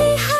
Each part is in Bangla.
Hey, hi.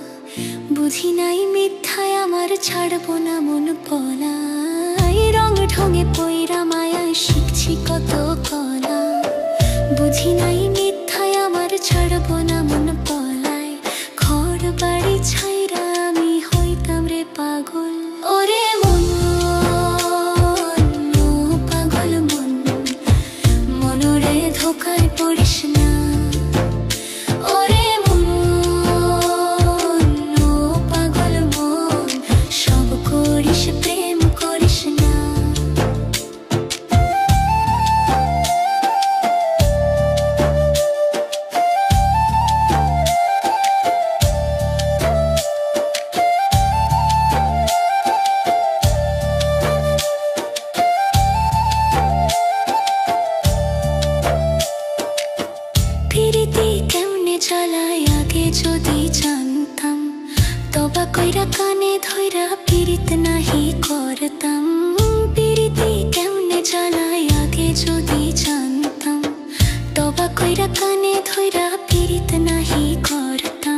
বুঝি নাই মিথ্যায় আমার ছাড়বো না মন পলা এই রং ঢঙে পৈরা মায়া শিখছি কত কলা। বুঝি নাই আগে যদি জানতাম, তবা কইরা কানে ধইরা পীড়িত নাহি করতাম। পীড়িতি কেমনে জ্বালায় আগে যদি জানতাম, তবা কইরা কানে ধইরা পীড়িত নাহি করতাম।